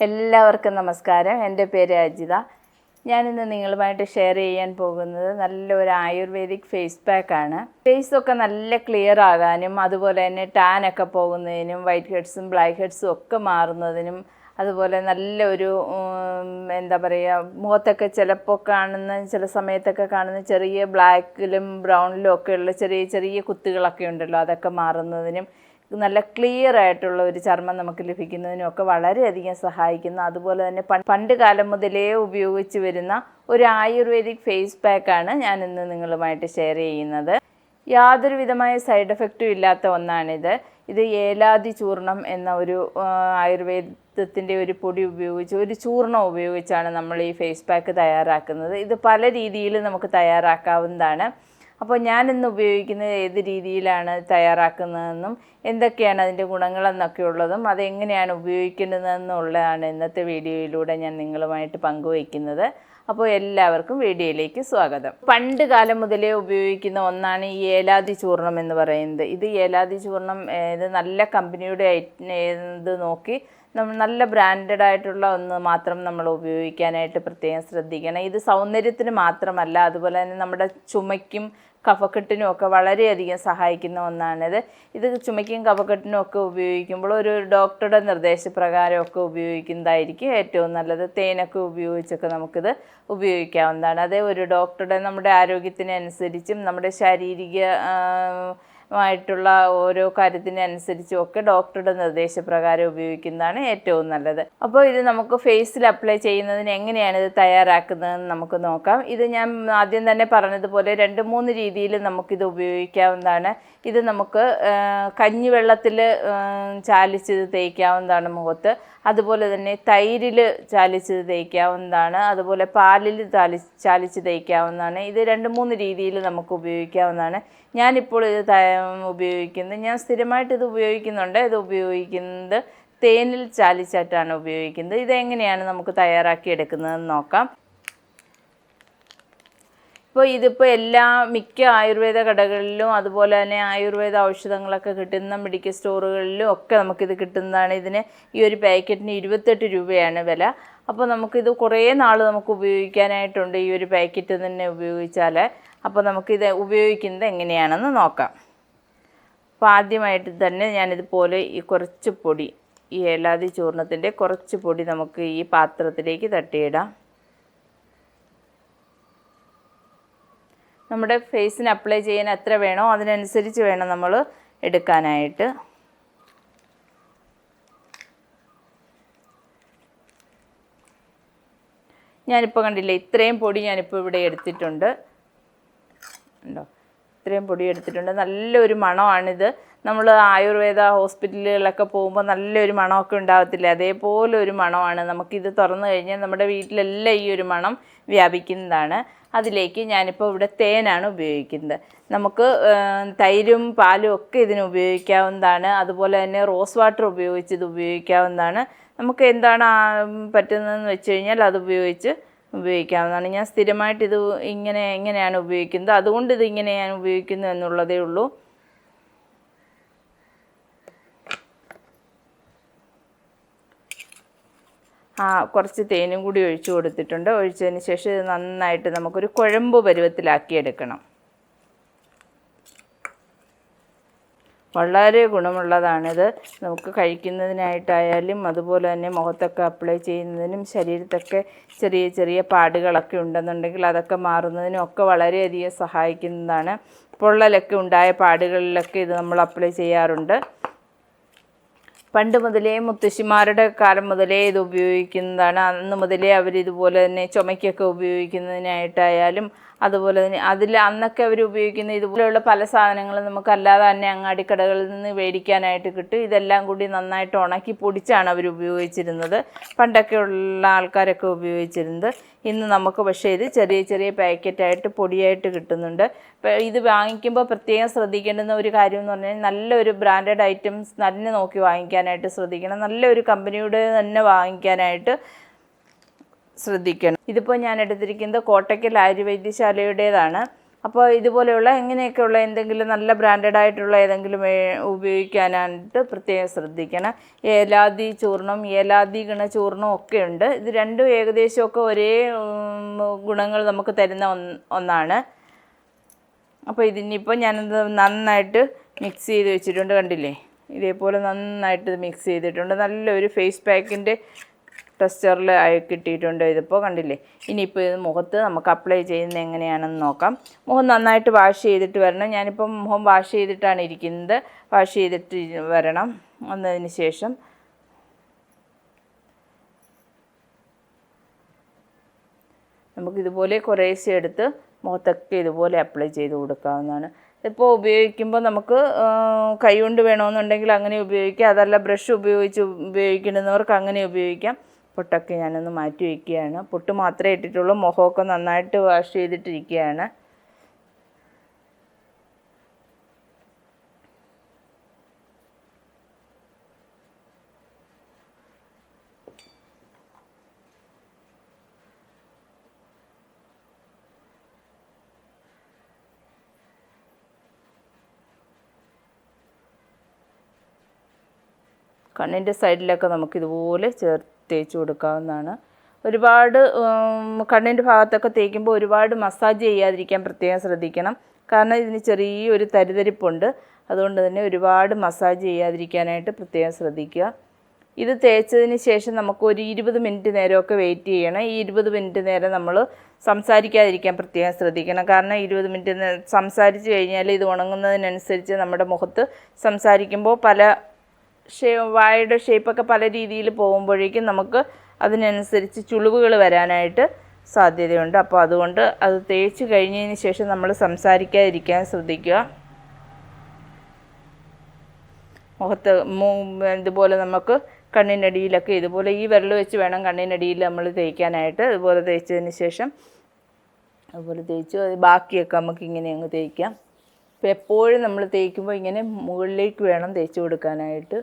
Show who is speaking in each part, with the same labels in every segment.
Speaker 1: എല്ലാവർക്കും നമസ്കാരം. എന്റെ പേര് അജിത. ഞാനിന്ന് നിങ്ങളുമായിട്ട് ഷെയർ ചെയ്യാൻ പോകുന്നത് നല്ലൊരു ആയുർവേദിക് ഫേസ് പാക്കാണ് ഫേസൊക്കെ നല്ല ക്ലിയർ ആകാനും അതുപോലെ തന്നെ ടാൻ ഒക്കെ പോകുന്നതിനും വൈറ്റ് ഹെഡ്സും ബ്ലാക്ക് ഹെഡ്സും ഒക്കെ മാറുന്നതിനും അതുപോലെ നല്ലൊരു എന്താ പറയുക മുഖത്തൊക്കെ ചിലപ്പോൾ കാണുന്ന ചില സമയത്തൊക്കെ കാണുന്ന ചെറിയ ബ്ലാക്കിലും ബ്രൗണിലും ഒക്കെ ഉള്ള ചെറിയ ചെറിയ കുത്തുകളൊക്കെ ഉണ്ടല്ലോ അതൊക്കെ മാറുന്നതിനും നല്ല ക്ലിയർ ആയിട്ടുള്ള ഒരു ചർമ്മം നമുക്ക് ലഭിക്കുന്നതിനും ഒക്കെ വളരെയധികം സഹായിക്കുന്ന. അതുപോലെ തന്നെ പണ്ട് കാലം മുതലേ ഉപയോഗിച്ച് വരുന്ന ഒരു ആയുർവേദിക് ഫേസ് പാക്കാണ് ഞാൻ ഇന്ന് നിങ്ങളുമായിട്ട് ഷെയർ ചെയ്യുന്നത്. യാതൊരു വിധമായ സൈഡ് എഫക്റ്റും ഇല്ലാത്ത ഒന്നാണിത്. ഇത് ഏലാതി ചൂർണം എന്ന ഒരു ആയുർവേദത്തിന്റെ ഒരു പൊടി ഉപയോഗിച്ച് ഒരു ചൂർണം ഉപയോഗിച്ചാണ് നമ്മൾ ഈ ഫേസ് പാക്ക് തയ്യാറാക്കുന്നത്. ഇത് പല രീതിയിൽ നമുക്ക് തയ്യാറാക്കാവുന്നതാണ്. അപ്പോൾ ഞാൻ ഇന്ന് ഉപയോഗിക്കുന്നത് ഏത് രീതിയിലാണ് തയ്യാറാക്കുന്നതെന്നും എന്തൊക്കെയാണ് അതിന്റെ ഗുണങ്ങളെന്നൊക്കെ ഉള്ളതും അതെങ്ങനെയാണ് ഉപയോഗിക്കേണ്ടതെന്നുള്ളതാണ് ഇന്നത്തെ വീഡിയോയിലൂടെ ഞാൻ നിങ്ങളുമായിട്ട് പങ്കുവയ്ക്കുന്നത്. അപ്പോൾ എല്ലാവർക്കും വീഡിയോയിലേക്ക് സ്വാഗതം. പണ്ട് കാലം മുതലേ ഉപയോഗിക്കുന്ന ഒന്നാണ് ഈ ഏലാതി ചൂർണം എന്ന് പറയുന്നത്. ഇത് ഏലാതി ചൂർണം ഇത് നല്ല കമ്പനിയുടെ ഇത് നോക്കി നമ്മൾ നല്ല ബ്രാൻഡഡ് ആയിട്ടുള്ള ഒന്ന് മാത്രം നമ്മൾ ഉപയോഗിക്കാനായിട്ട് പ്രത്യേകം ശ്രദ്ധിക്കണം. ഇത് സൗന്ദര്യത്തിന് മാത്രമല്ല അതുപോലെ തന്നെ നമ്മുടെ ചുമയ്ക്കും കഫക്കെട്ടിനും ഒക്കെ വളരെയധികം സഹായിക്കുന്ന ഒന്നാണിത്. ഇത് ചുമയ്ക്കും കഫക്കെട്ടിനും ഒക്കെ ഉപയോഗിക്കുമ്പോൾ ഒരു ഡോക്ടറുടെ നിർദ്ദേശപ്രകാരമൊക്കെ ഉപയോഗിക്കുന്നതായിരിക്കും ഏറ്റവും നല്ലത്. തേനൊക്കെ ഉപയോഗിച്ചൊക്കെ നമുക്കിത് ഉപയോഗിക്കാവുന്നതാണ്. അതേ ഒരു ഡോക്ടറുടെ നമ്മുടെ ആരോഗ്യത്തിനനുസരിച്ചും നമ്മുടെ ശാരീരിക ആ, മായിട്ടുള്ള ഓരോ കാര്യത്തിനനുസരിച്ചും ഒക്കെ ഡോക്ടറുടെ നിർദ്ദേശപ്രകാരം ഉപയോഗിക്കുന്നതാണ് ഏറ്റവും നല്ലത്. അപ്പോൾ ഇത് നമുക്ക് ഫേസിൽ അപ്ലൈ ചെയ്യുന്നതിന് എങ്ങനെയാണ് ഇത് തയ്യാറാക്കുന്നതെന്ന് നമുക്ക് നോക്കാം. ഇത് ഞാൻ ആദ്യം തന്നെ പറഞ്ഞതുപോലെ രണ്ട് മൂന്ന് രീതിയിൽ നമുക്കിത് ഉപയോഗിക്കാവുന്നതാണ്. ഇത് നമുക്ക് കഞ്ഞിവെള്ളത്തിൽ ചാലിച്ചത് തേക്കാവുന്നതാണ് മുഖത്ത്. അതുപോലെ തന്നെ തൈരിൽ ചാലിച്ചത് തേക്കാവുന്നതാണ്. അതുപോലെ പാലിൽ ചാലി ചാലിച്ച് തേക്കാവുന്നതാണ്. ഇത് രണ്ട് മൂന്ന് രീതിയിൽ നമുക്ക് ഉപയോഗിക്കാവുന്നതാണ്. ഞാനിപ്പോൾ ഇത് ഉപയോഗിക്കുന്നത് ഞാൻ സ്ഥിരമായിട്ട് ഇത് ഉപയോഗിക്കുന്നുണ്ട്. ഇത് ഉപയോഗിക്കുന്നത് തേനിൽ ചാലിച്ചാറ്റാണ് ഉപയോഗിക്കുന്നത്. ഇതെങ്ങനെയാണ് നമുക്ക് തയ്യാറാക്കി എടുക്കുന്നതെന്ന് നോക്കാം. ഇപ്പോൾ ഇതിപ്പോൾ എല്ലാ മിക്ക ആയുർവേദ കടകളിലും അതുപോലെ തന്നെ ആയുർവേദ ഔഷധങ്ങളൊക്കെ കിട്ടുന്ന മെഡിക്കൽ സ്റ്റോറുകളിലും ഒക്കെ നമുക്കിത് കിട്ടുന്നതാണ്. ഇതിന് ഈ ഒരു പാക്കറ്റിന് ഇരുപത്തെട്ട് രൂപയാണ് വില. അപ്പോൾ നമുക്കിത് കുറേ നാൾ നമുക്ക് ഉപയോഗിക്കാനായിട്ടുണ്ട് ഈ ഒരു പാക്കറ്റ് തന്നെ ഉപയോഗിച്ചാൽ അപ്പോൾ നമുക്കിത് ഉപയോഗിക്കുന്നത് എങ്ങനെയാണെന്ന് നോക്കാം. അപ്പോൾ ആദ്യമായിട്ട് തന്നെ ഞാനിതുപോലെ ഈ കുറച്ച് പൊടി ഈ ഏലാതി ചൂർണത്തിന്റെ കുറച്ച് പൊടി നമുക്ക് ഈ പാത്രത്തിലേക്ക് തട്ടിയിടാം. നമ്മുടെ ഫേസിന് അപ്ലൈ ചെയ്യാൻ എത്ര വേണോ അതിനനുസരിച്ച് വേണം നമ്മൾ എടുക്കാനായിട്ട്. ഞാനിപ്പോൾ കണ്ടില്ലേ ഇത്രയും പൊടി ഞാനിപ്പോൾ ഇവിടെ എടുത്തിട്ടുണ്ട്. ഉണ്ടോ ഇത്രയും പൊടി എടുത്തിട്ടുണ്ട്. നല്ലൊരു മണമാണിത്. നമ്മൾ ആയുർവേദ ഹോസ്പിറ്റലുകളിലൊക്കെ പോകുമ്പോൾ നല്ലൊരു മണമൊക്കെ ഉണ്ടാകത്തില്ല അതേപോലെ ഒരു മണമാണ്. നമുക്കിത് തുറന്നു കഴിഞ്ഞാൽ നമ്മുടെ വീട്ടിലെല്ലാം ഈ ഒരു മണം വ്യാപിക്കുന്നതാണ്. അതിലേക്ക് ഞാനിപ്പോൾ ഇവിടെ തേനാണ് ഉപയോഗിക്കുന്നത്. നമുക്ക് തൈരും പാലും ഒക്കെ ഇതിന് ഉപയോഗിക്കാവുന്നതാണ്. അതുപോലെ തന്നെ റോസ് വാട്ടർ ഉപയോഗിച്ച് ഇത് ഉപയോഗിക്കാവുന്നതാണ്. നമുക്ക് എന്താണ് പറ്റുന്നതെന്ന് വെച്ച് കഴിഞ്ഞാൽ അത് ഉപയോഗിച്ച് ഉപയോഗിക്കാവുന്നതാണ്. ഞാൻ സ്ഥിരമായിട്ട് ഇത് ഇങ്ങനെ എങ്ങനെയാണ് ഉപയോഗിക്കുന്നത്? അതുകൊണ്ട് ഇത് ഇങ്ങനെ ഞാൻ ഉപയോഗിക്കുന്നു എന്നുള്ളതേ ഉള്ളൂ. ആ കുറച്ച് തേനും കൂടി ഒഴിച്ചു കൊടുത്തിട്ടുണ്ട്. ഒഴിച്ചതിന് ശേഷം ഇത് നന്നായിട്ട് നമുക്കൊരു കുഴമ്പ് പരുവത്തിലാക്കി വളരെ ഗുണമുള്ളതാണിത്. നമുക്ക് കഴിക്കുന്നതിനായിട്ടായാലും അതുപോലെ തന്നെ മുഖത്തൊക്കെ അപ്ലൈ ചെയ്യുന്നതിനും ശരീരത്തൊക്കെ ചെറിയ ചെറിയ പാടുകളൊക്കെ ഉണ്ടെന്നുണ്ടെങ്കിൽ അതൊക്കെ മാറുന്നതിനും ഒക്കെ വളരെയധികം സഹായിക്കുന്നതാണ്. പൊള്ളലൊക്കെ ഉണ്ടായ പാടുകളിലൊക്കെ ഇത് നമ്മൾ അപ്ലൈ ചെയ്യാറുണ്ട്. പണ്ട് മുതലേ മുത്തശ്ശിമാരുടെ കാലം മുതലേ ഇത് ഉപയോഗിക്കുന്നതാണ്. അന്ന് മുതലേ അവരിതുപോലെ തന്നെ ചുമയ്ക്കൊക്കെ ഉപയോഗിക്കുന്നതിനായിട്ടായാലും അതുപോലെ തന്നെ അതിൽ അന്നൊക്കെ അവർ ഉപയോഗിക്കുന്ന ഇതുപോലെയുള്ള പല സാധനങ്ങളും നമുക്ക് അല്ലാതെ തന്നെ അങ്ങാടിക്കടകളിൽ നിന്ന് മേടിക്കാനായിട്ട് കിട്ടും. ഇതെല്ലാം കൂടി നന്നായിട്ട് ഉണക്കി പൊടിച്ചാണ് അവർ ഉപയോഗിച്ചിരുന്നത്. പണ്ടൊക്കെ ഉള്ള ആൾക്കാരൊക്കെ ഉപയോഗിച്ചിരുന്നത്. ഇന്ന് നമുക്ക് പക്ഷേ ഇത് ചെറിയ ചെറിയ പാക്കറ്റായിട്ട് പൊടിയായിട്ട് കിട്ടുന്നുണ്ട്. ഇത് വാങ്ങിക്കുമ്പോൾ പ്രത്യേകം ശ്രദ്ധിക്കേണ്ടുന്ന ഒരു കാര്യം എന്ന് പറഞ്ഞാൽ നല്ലൊരു ബ്രാൻഡഡ് ഐറ്റംസ് തന്നെ നോക്കി വാങ്ങിക്കാനായിട്ട് ശ്രദ്ധിക്കണം. നല്ലൊരു കമ്പനിയുടെ തന്നെ വാങ്ങിക്കാനായിട്ട് ശ്രദ്ധിക്കണം. ഇതിപ്പോൾ ഞാൻ എടുത്തിരിക്കുന്നത് കോട്ടയ്ക്കൽ ആയുർവൈദ്യശാലയുടേതാണ്. അപ്പോൾ ഇതുപോലെയുള്ള ഇങ്ങനെയൊക്കെയുള്ള എന്തെങ്കിലും നല്ല ബ്രാൻഡഡ് ആയിട്ടുള്ള ഏതെങ്കിലും ഉപയോഗിക്കാനായിട്ട് പ്രത്യേകം ശ്രദ്ധിക്കണം. ഏലാദി ചൂർണം ഏലാദി ഗുണചൂർണം ഒക്കെ ഉണ്ട്. ഇത് രണ്ടും ഏകദേശമൊക്കെ ഒരേ ഗുണങ്ങൾ നമുക്ക് തരുന്ന ഒന്നാണ്. അപ്പോൾ ഇതിനിപ്പോൾ ഞാനത് നന്നായിട്ട് മിക്സ് ചെയ്ത് വെച്ചിട്ടുണ്ട്. കണ്ടില്ലേ? ഇതേപോലെ നന്നായിട്ട് മിക്സ് ചെയ്തിട്ടുണ്ട്. നല്ലൊരു ഫേസ് പാക്കിന്റെ ആയി കിട്ടിയിട്ടുണ്ട്. ഇതിപ്പോൾ കണ്ടില്ലേ? ഇനിയിപ്പോൾ ഇത് മുഖത്ത് നമുക്ക് അപ്ലൈ ചെയ്യുന്നത് എങ്ങനെയാണെന്ന് നോക്കാം. മുഖം നന്നായിട്ട് വാഷ് ചെയ്തിട്ട് വരണം. ഞാനിപ്പം മുഖം വാഷ് ചെയ്തിട്ടാണ് ഇരിക്കുന്നത്. വാഷ് ചെയ്തിട്ട് വരണം. വന്നതിന് ശേഷം. നമുക്കിതുപോലെ കുറേശ്ശെ എടുത്ത് മുഖത്തൊക്കെ ഇതുപോലെ അപ്ലൈ ചെയ്ത് കൊടുക്കാവുന്നതാണ്. ഇപ്പോൾ ഉപയോഗിക്കുമ്പോൾ നമുക്ക് കൈ കൊണ്ട് വേണമെന്നുണ്ടെങ്കിൽ അങ്ങനെ ഉപയോഗിക്കാം. അതല്ല ബ്രഷ് ഉപയോഗിച്ച് ഉപയോഗിക്കുന്നവർക്ക് അങ്ങനെ ഉപയോഗിക്കാം. പൊട്ടൊക്കെ ഞാനൊന്ന് മാറ്റി വയ്ക്കുകയാണ്. പൊട്ട് മാത്രമേ ഇട്ടിട്ടുള്ളൂ. മുഖമൊക്കെ നന്നായിട്ട് വാഷ് ചെയ്തിട്ടിരിക്കുകയാണ്. കണ്ണിന്റെ സൈഡിലൊക്കെ നമുക്കിതുപോലെ ചേർത്ത് തേച്ച് കൊടുക്കാവുന്നതാണ്. ഒരുപാട് കണ്ണിന്റെ ഭാഗത്തൊക്കെ തേക്കുമ്പോൾ ഒരുപാട് മസാജ് ചെയ്യാതിരിക്കാൻ പ്രത്യേകം ശ്രദ്ധിക്കണം. കാരണം ഇതിന് ചെറിയൊരു തരിതരിപ്പുണ്ട്. അതുകൊണ്ട് തന്നെ ഒരുപാട് മസാജ് ചെയ്യാതിരിക്കാനായിട്ട് പ്രത്യേകം ശ്രദ്ധിക്കുക. ഇത് തേച്ചതിന് ശേഷം നമുക്ക് ഒരു ഇരുപത് മിനിറ്റ് നേരമൊക്കെ വെയിറ്റ് ചെയ്യണം. ഈ ഇരുപത് മിനിറ്റ് നേരം നമ്മൾ സംസാരിക്കാതിരിക്കാൻ പ്രത്യേകം ശ്രദ്ധിക്കണം. കാരണം ഇരുപത് മിനിറ്റ് സംസാരിച്ച് കഴിഞ്ഞാൽ ഇത് ഉണങ്ങുന്നതിനനുസരിച്ച് നമ്മുടെ മുഖത്ത് സംസാരിക്കുമ്പോൾ പല ഷേ വായയുടെ ഷേപ്പൊക്കെ പല രീതിയിൽ പോകുമ്പോഴേക്കും നമുക്ക് അതിനനുസരിച്ച് ചുളിവുകൾ വരാനായിട്ട് സാധ്യതയുണ്ട്. അപ്പോൾ അതുകൊണ്ട് അത് തേച്ച് കഴിഞ്ഞതിന് ശേഷം നമ്മൾ സംസാരിക്കാതിരിക്കാൻ ശ്രദ്ധിക്കുക. മുഖത്ത് ഇതുപോലെ നമുക്ക് കണ്ണിനടിയിലൊക്കെ ഇതുപോലെ ഈ വിരൽ വെച്ച് വേണം കണ്ണിനടിയിൽ നമ്മൾ തേക്കാനായിട്ട്. ഇതുപോലെ തേച്ചതിന് ശേഷം അതുപോലെ തേച്ചു. അത് ബാക്കിയൊക്കെ നമുക്ക് ഇങ്ങനെ അങ്ങ് തേക്കാം. അപ്പോൾ എപ്പോഴും നമ്മൾ തേക്കുമ്പോൾ ഇങ്ങനെ മുകളിലേക്ക് വേണം തേച്ച് കൊടുക്കാനായിട്ട്.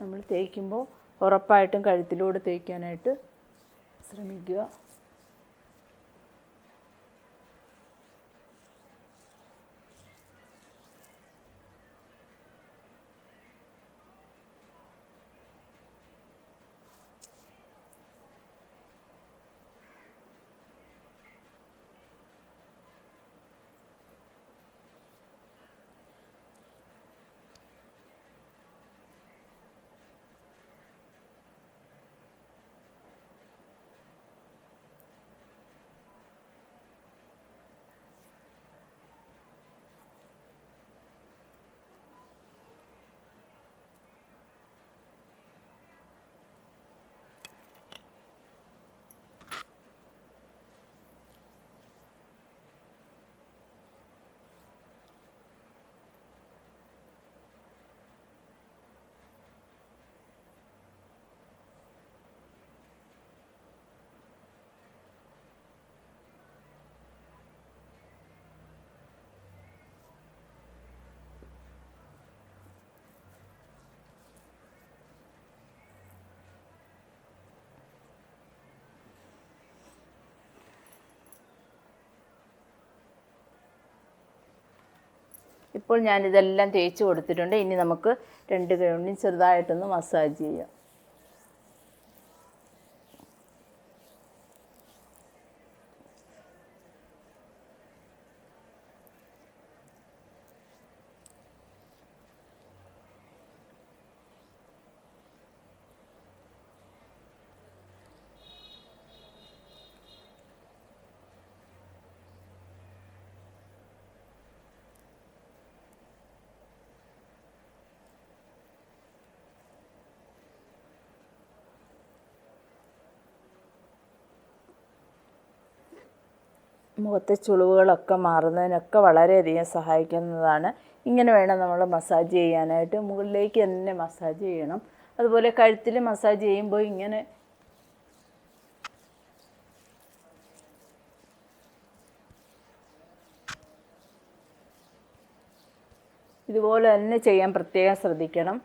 Speaker 1: നമ്മൾ തേക്കുമ്പോൾ ഉറപ്പായിട്ടും കഴുത്തിലൂടെ തേക്കാനായിട്ട് ശ്രമിക്കുക. ഇപ്പോൾ ഞാനിതെല്ലാം തേച്ച് കൊടുത്തിട്ടുണ്ട്. ഇനി നമുക്ക് രണ്ട് കൈകൊണ്ടും ചെറുതായിട്ടൊന്ന് മസാജ് ചെയ്യാം. മുഖത്തെ ചുളിവുകളൊക്കെ മാറുന്നതിനൊക്കെ വളരെയധികം സഹായിക്കുന്നതാണ്. ഇങ്ങനെ വേണം നമ്മൾ മസാജ് ചെയ്യാനായിട്ട്. മുകളിലേക്ക് തന്നെ മസാജ് ചെയ്യണം. അതുപോലെ കഴുത്തിൽ മസാജ് ചെയ്യുമ്പോൾ ഇങ്ങനെ ഇതുപോലെ തന്നെ ചെയ്യാൻ പ്രത്യേകം ശ്രദ്ധിക്കണം.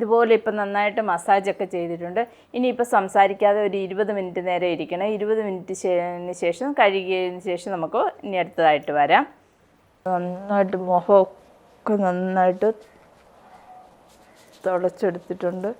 Speaker 1: ഇതുപോലെ ഇപ്പം നന്നായിട്ട് മസാജൊക്കെ ചെയ്തിട്ടുണ്ട്. ഇനിയിപ്പോൾ സംസാരിക്കാതെ ഒരു ഇരുപത് മിനിറ്റ് നേരം ഇരിക്കണം. ഇരുപത് മിനിറ്റ് ശേഷം കഴുകിയതിന് ശേഷം നമുക്ക് ഇനി അടുത്തതായിട്ട് വരാം. നന്നായിട്ട് മുഖമൊക്കെ നന്നായിട്ട് തുടച്ചെടുത്തിട്ടുണ്ട്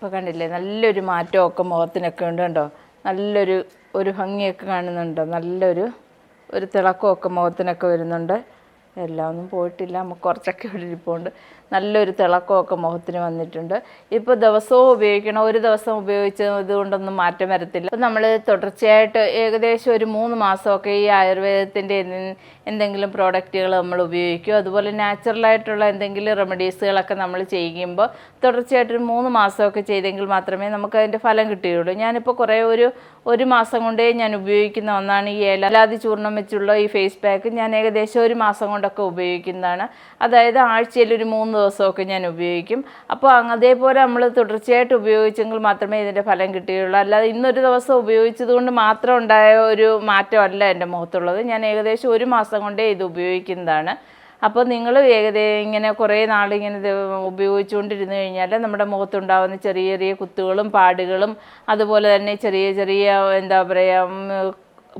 Speaker 1: ഇപ്പോൾ കണ്ടില്ലേ? നല്ലൊരു മാറ്റമൊക്കെ മുഖത്തിനൊക്കെ ഉണ്ട് കണ്ടോ? നല്ലൊരു ഒരു ഭംഗിയൊക്കെ കാണുന്നുണ്ടോ. നല്ലൊരു ഒരു തിളക്കമൊക്കെ മുഖത്തിനൊക്കെ വരുന്നുണ്ട്. എല്ലാം ഒന്നും പോയിട്ടില്ല. നമുക്ക് കുറച്ചൊക്കെ ഇവിടെ ഇരിപ്പുണ്ട്. നല്ലൊരു തിളക്കമൊക്കെ മുഖത്തിന് വന്നിട്ടുണ്ട്. ഇപ്പോൾ ദിവസവും ഉപയോഗിക്കണം. ഒരു ദിവസം ഉപയോഗിച്ചത് കൊണ്ടൊന്നും മാറ്റം വരത്തില്ല. അപ്പോൾ നമ്മൾ തുടർച്ചയായിട്ട് ഏകദേശം ഒരു മൂന്ന് മാസമൊക്കെ ഈ ആയുർവേദത്തിന്റെ എന്തെങ്കിലും പ്രോഡക്റ്റുകൾ നമ്മൾ ഉപയോഗിക്കും. അതുപോലെ നാച്ചുറലായിട്ടുള്ള എന്തെങ്കിലും റെമഡീസുകളൊക്കെ നമ്മൾ ചെയ്യുമ്പോൾ തുടർച്ചയായിട്ട് ഒരു മൂന്ന് മാസമൊക്കെ ചെയ്തെങ്കിൽ മാത്രമേ നമുക്ക് അതിന്റെ ഫലം കിട്ടുകയുള്ളൂ ഞാനിപ്പോൾ കുറേ ഒരു ഒരു മാസം കൊണ്ടേ ഞാൻ ഉപയോഗിക്കുന്ന ഒന്നാണ് ഈ ഏലാതി ചൂർണം വെച്ചുള്ള ഈ ഫേസ് പാക്ക് ഞാൻ ഏകദേശം ഒരു മാസം കൊണ്ടൊക്കെ ഉപയോഗിക്കുന്നതാണ്. അതായത് ആഴ്ചയിൽ ഒരു മൂന്ന് ദിവസമൊക്കെ ഞാൻ ഉപയോഗിക്കും. അപ്പോൾ അതേപോലെ നമ്മൾ തുടർച്ചയായിട്ട് ഉപയോഗിച്ചെങ്കിൽ മാത്രമേ ഇതിന്റെ ഫലം കിട്ടുകയുള്ളൂ അല്ലാതെ ഇന്നൊരു ദിവസം ഉപയോഗിച്ചത് കൊണ്ട് മാത്രം ഉണ്ടായ ഒരു മാറ്റമല്ല എന്റെ മുഖത്തുള്ളത്. ഞാൻ ഏകദേശം ഒരു മാസം കൊണ്ടേ ഇത് ഉപയോഗിക്കുന്നതാണ്. അപ്പോൾ നിങ്ങൾ ഏകദേശം ഇങ്ങനെ കുറേ നാളിങ്ങനെ ഉപയോഗിച്ചുകൊണ്ടിരുന്നു കഴിഞ്ഞാൽ നമ്മുടെ മുഖത്തുണ്ടാകുന്ന ചെറിയ ചെറിയ കുത്തുകളും പാടുകളും അതുപോലെ തന്നെ ചെറിയ ചെറിയ എന്താ പറയുക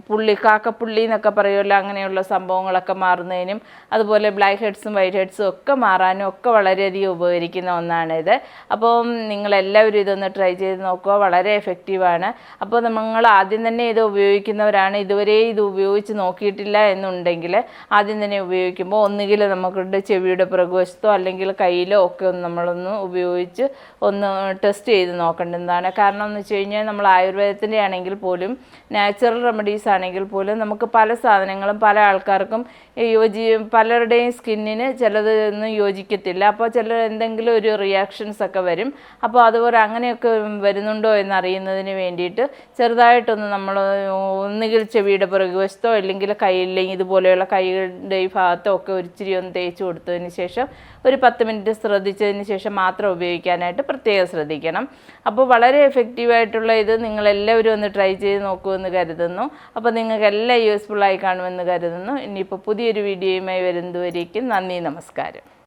Speaker 1: പുള്ളി കാക്കപ്പുള്ളി എന്നൊക്കെ പറയുമല്ലോ അങ്ങനെയുള്ള സംഭവങ്ങളൊക്കെ മാറുന്നതിനും അതുപോലെ ബ്ലാക്ക് ഹെഡ്സും വൈറ്റ് ഹെഡ്സും ഒക്കെ മാറാനും ഒക്കെ വളരെയധികം ഉപകരിക്കുന്ന ഒന്നാണിത് അപ്പോൾ നിങ്ങളെല്ലാവരും ഇതൊന്ന് ട്രൈ ചെയ്ത് നോക്കുക വളരെ എഫക്റ്റീവാണ് അപ്പോൾ നമ്മൾ ആദ്യം തന്നെ ഇത് ഉപയോഗിക്കുന്നവരാണ്. ഇതുവരെ ഇത് ഉപയോഗിച്ച് നോക്കിയിട്ടില്ല എന്നുണ്ടെങ്കിൽ ആദ്യം തന്നെ ഉപയോഗിക്കുമ്പോൾ ഒന്നുകിൽ നമുക്കുണ്ട് ചെവിയുടെ പുറകുവശത്തോ അല്ലെങ്കിൽ കയ്യിലോ ഒക്കെ ഒന്ന് നമ്മളൊന്ന് ഉപയോഗിച്ച് ഒന്ന് ടെസ്റ്റ് ചെയ്ത് നോക്കേണ്ടതാണ്. കാരണം എന്ന് വെച്ച് കഴിഞ്ഞാൽ നമ്മൾ ആയുർവേദത്തിന്റെ ആണെങ്കിൽ പോലും നാച്ചുറൽ റെമഡീസ് ആണെങ്കിൽ പോലും നമുക്ക് പല സാധനങ്ങളും പല ആൾക്കാർക്കും യോജി പലരുടെയും സ്കിന്നിന് ചിലതൊന്നും യോജിക്കത്തില്ല. അപ്പോൾ ചില എന്തെങ്കിലും ഒരു റിയാക്ഷൻസ് ഒക്കെ വരും. അപ്പോൾ അതുപോലെ അങ്ങനെയൊക്കെ വരുന്നുണ്ടോ എന്നറിയുന്നതിന് വേണ്ടിയിട്ട് ചെറുതായിട്ടൊന്ന് നമ്മൾ ഒന്നുകിൽ ചെവിയുടെ പുറകുവശത്തോ അല്ലെങ്കിൽ കയ്യില്ലെങ്കിൽ ഇതുപോലെയുള്ള കൈകളുടെ ഈ ഭാഗത്തോ ഒക്കെ ഒരിച്ചിരി ഒന്ന് തേച്ച് കൊടുത്തതിന് ശേഷം ഒരു പത്ത് മിനിറ്റ് ശ്രദ്ധിച്ചതിന് ശേഷം മാത്രം ഉപയോഗിക്കാനായിട്ട് പ്രത്യേകം ശ്രദ്ധിക്കണം. അപ്പോൾ വളരെ എഫക്റ്റീവായിട്ടുള്ള ഇത് നിങ്ങളെല്ലാവരും ഒന്ന് ട്രൈ ചെയ്ത് നോക്കുമെന്ന് കരുതുന്നു. അപ്പോൾ നിങ്ങൾക്ക് എല്ലാം യൂസ്ഫുള്ളായി കാണുമെന്ന് കരുതുന്നു. ഇനിയിപ്പോൾ പുതിയൊരു വീഡിയോയുമായി വരുന്നതുവരേക്കും നന്ദി നമസ്കാരം.